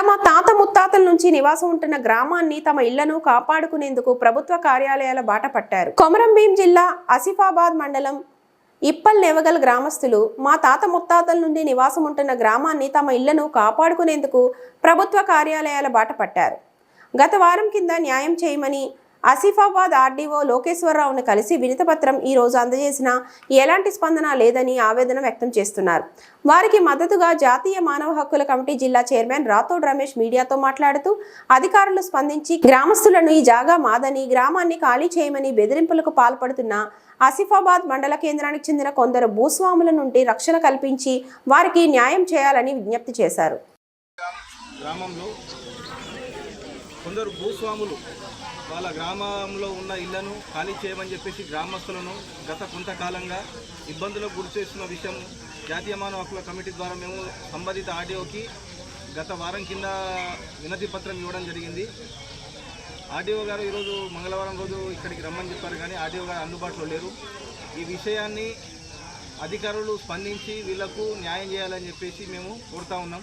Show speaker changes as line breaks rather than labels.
తమ తాత ముత్తాతల నుంచి నివాసం ఉంటున్న గ్రామాన్ని తమ ఇళ్ళను కాపాడుకునేందుకు ప్రభుత్వ కార్యాలయాల బాట పట్టారు. కొమరంభీం జిల్లా ఆసిఫాబాద్ మండలం ఇప్పల్ నెవగల్ గ్రామస్తులు మా తాత ముత్తాతల నుండి నివాసం ఉంటున్న గ్రామాన్ని తమ ఇళ్ళను కాపాడుకునేందుకు ప్రభుత్వ కార్యాలయాల బాట పట్టారు. గత వారం కింద న్యాయం చేయమని ఆసిఫాబాద్ ఆర్డీఓ లోకేశ్వరరావును కలిసి వినతపత్రం ఈ రోజు అందజేసిన ఎలాంటి స్పందన లేదని ఆవేదన వ్యక్తం చేస్తున్నారు. వారికి మద్దతుగా జాతీయ మానవ హక్కుల కమిటీ జిల్లా చైర్మన్ రాథోడ్ రమేష్ మీడియాతో మాట్లాడుతూ అధికారులు స్పందించి గ్రామస్తులను ఈ జాగా మాదని గ్రామాన్ని ఖాళీ చేయమని బెదిరింపులకు పాల్పడుతున్న ఆసిఫాబాద్ మండల కేంద్రానికి చెందిన కొందరు భూస్వాముల నుండి రక్షణ కల్పించి వారికి న్యాయం చేయాలని విజ్ఞప్తి చేశారు.
గ్రామంలో కొందరు భూస్వాములు వాళ్ళ గ్రామంలో ఉన్న ఇళ్ళను ఖాళీ చేయమని చెప్పేసి గ్రామస్తులను గత కొంతకాలంగా ఇబ్బందులకు గురి చేస్తున్న విషయం జాతీయ మానవ హక్కుల కమిటీ ద్వారా మేము సంబంధిత ఆర్డీఓకి గత వారం కింద వినతి పత్రం ఇవ్వడం జరిగింది. ఆర్డీఓ గారు ఈరోజు మంగళవారం రోజు ఇక్కడికి రమ్మని చెప్పారు కానీ ఆర్డీఓ గారు అందుబాటులో లేరు. ఈ విషయాన్ని అధికారులు స్పందించి వీళ్ళకు న్యాయం చేయాలని చెప్పేసి మేము కోరుతా ఉన్నాం.